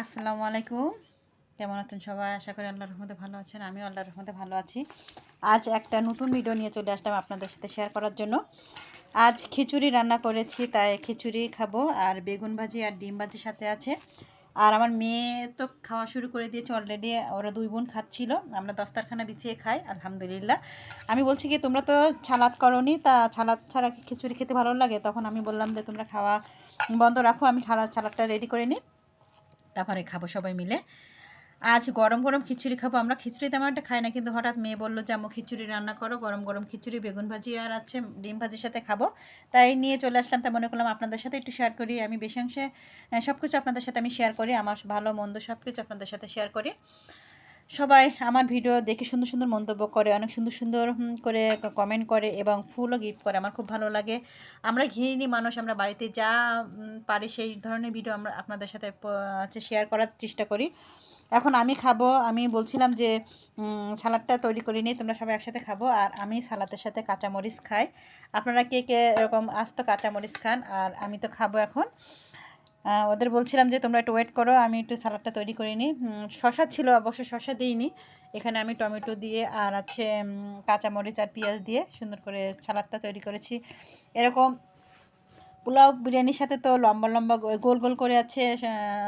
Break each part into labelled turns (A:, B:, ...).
A: আসসালামু আলাইকুম। কেমন আছেন সবাই? আশা করি আল্লাহর রহমতে ভালো আছেন, আমিও আল্লাহর রহমতে ভালো আছি। আজ একটা নতুন ভিডিও নিয়ে চলে আসলাম আপনাদের সাথে শেয়ার করার জন্য। আজ খিচুড়ি রান্না করেছি, তাই খিচুড়ি খাব, আর বেগুন ভাজি আর ডিম ভাজির সাথে আছে। আর আমার মেয়ে তো খাওয়া শুরু করে দিয়েছে অলরেডি ওরা দুই বোন খাচ্ছিল, আমরা দস্তারখানা বিছিয়ে খাই, আলহামদুলিল্লাহ। আমি বলছি কি, তোমরা তো ছালাদ করনি, তা ছালাদ ছাড়া খিচুড়ি খেতে ভালো লাগে? তখন আমি বললাম যে, তোমরা খাওয়া বন্ধ রাখো, আমি খালা ছালাদটা রেডি করে নিই। তারপরে খাব সবাই মিলে। আজ গরম গরম খিচুড়ি খাব। আমরা খিচুড়ি তেমন একটা খাই না, কিন্তু হঠাৎ মেয়ে বলল যে আমি খিচুড়ি রান্না করো। গরম গরম খিচুড়ি, বেগুন ভাজি আর আছে ডিম ভাজির সাথে খাব। তাই নিয়ে চলে আসলাম। তাই মনে করলাম আপনাদের সাথে একটু শেয়ার করি। আমি বেশি অংশে সব কিছু আপনাদের সাথে আমি শেয়ার করি। আমার ভালো, মন্দ সব কিছু আপনাদের সাথে শেয়ার করি। সবাই আমার ভিডিও দেখে সুন্দর সুন্দর মন্তব্য করে, অনেক সুন্দর সুন্দর করে কমেন্ট করে এবং ফুলও গিফট করে। আমার খুব ভালো লাগে। আমরা গৃহিণী মানুষ, আমরা বাড়িতে যা পারি সেই ধরনের ভিডিও আমরা আপনাদের সাথে হচ্ছে শেয়ার করার চেষ্টা করি। এখন আমি খাব, আমি বলছিলাম যে সালাদটা তৈরি করে নিই তোমরা সবাই একসাথে খাব আর আমি সালাদের সাথে কাঁচামরিচ খাই। আপনারা কে কে এরকম আস্ত কাঁচামরিচ খান আর আমি তো খাব এখন। ওদের বলছিলাম যে তোমরা একটু ওয়েট করো, আমি একটু সালাডটা তৈরি করে নিই। শশা ছিল, অবশ্য শশা দিইনি। এখানে আমি টমেটো দিয়ে আর আছে কাঁচামরিচ আর পেঁয়াজ দিয়ে সুন্দর করে সালাদটা তৈরি করেছি। এরকম পোলাও বিরিয়ানির সাথে তো লম্বা লম্বা গোল গোল করে আছে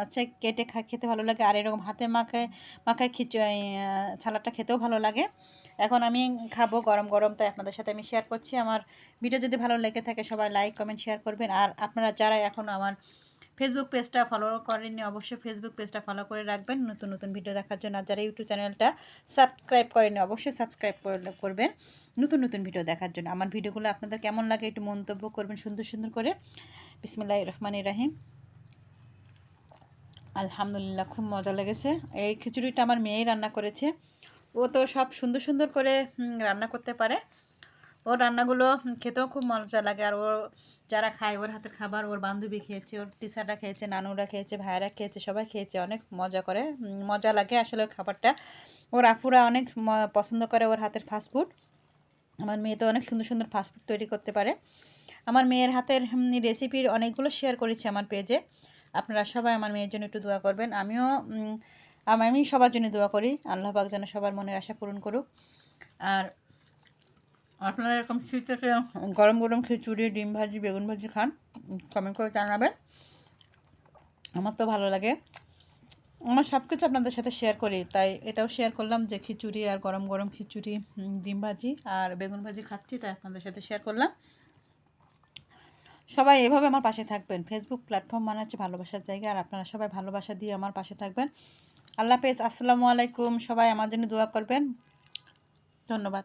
A: আছে, কেটে খা, খেতে ভালো লাগে। আর এরকম হাতে মাখায় মাখায় খিচু ছালাদটা খেতেও ভালো লাগে। এখন আমি খাব গরম গরম, তাই আপনাদের সাথে আমি শেয়ার করছি। আমার ভিডিও যদি ভালো লেগে থাকে, সবাই লাইক কমেন্ট শেয়ার করবেন। আর আপনারা যারা এখন আমার ফেসবুক পেজটা ফলো করেননি, অবশ্যই ফেসবুক পেজটা ফলো করে রাখবেন। নতুন নতুন ভিডিও দেখার জন্য আর যারা ইউটিউব চ্যানেলটা সাবস্ক্রাইব করেনি অবশ্যই সাবস্ক্রাইব করবেন। নতুন নতুন ভিডিও দেখার জন্য। আমার ভিডিওগুলো আপনাদের কেমন লাগে একটু মন্তব্য করবেন সুন্দর সুন্দর করে। বিসমিল্লাহ রহমান রাহিম। আলহামদুলিল্লাহ, খুব মজা লেগেছে। এই খিচুড়িটা আমার মেয়েই রান্না করেছে। ও তো সব সুন্দর সুন্দর করে রান্না করতে পারে। ওর রান্নাগুলো খেতেও খুব মজা লাগে। আর ও যারা খায়, ওর হাতের খাবার ওর বান্ধবী খেয়েছে, ওর টিচাররা খেয়েছে, নানুরা খেয়েছে, ভাইয়েরা খেয়েছে, সবাই খেয়েছে, অনেক মজা করে। মজা লাগে আসলে ওর খাবারটা। ওর আফুরা অনেক পছন্দ করে ওর হাতের ফাস্টফুড আমার মেয়ে তো অনেক সুন্দর সুন্দর ফাস্টফুড তৈরি করতে পারে। আমার মেয়ের হাতের রেসিপির অনেকগুলো শেয়ার করেছি আমার পেজে আপনারা সবাই আমার মেয়ের জন্য একটু দোয়া করবেন। আমিও আমি সবার জন্য দোয়া করি। আল্লাহ যেন সবার মনের আশা পূরণ করুক। আর আপনারা এরকম শীতটাতে গরম গরম খিচুড়ি ডিম ভাজি, বেগুন ভাজি খান কমেন্ট করে জানাবেন। আমার তো ভালো লাগে। আমার সব কিছু আপনাদের সাথে শেয়ার করি, তাই এটাও শেয়ার করলাম যে খিচুড়ি আর গরম গরম খিচুড়ি ডিম ভাজি আর বেগুন ভাজি খাচ্ছি, তাই আপনাদের সাথে শেয়ার করলাম। সবাই এভাবে আমার পাশে থাকবেন। ফেসবুক প্ল্যাটফর্ম মানে হচ্ছে ভালোবাসার জায়গা, আর আপনারা সবাই ভালোবাসা দিয়ে আমার পাশে থাকবেন। আল্লাহ হাফেজ, আসসালামু আলাইকুম। সবাই আমার জন্য দোয়া করবেন। ধন্যবাদ।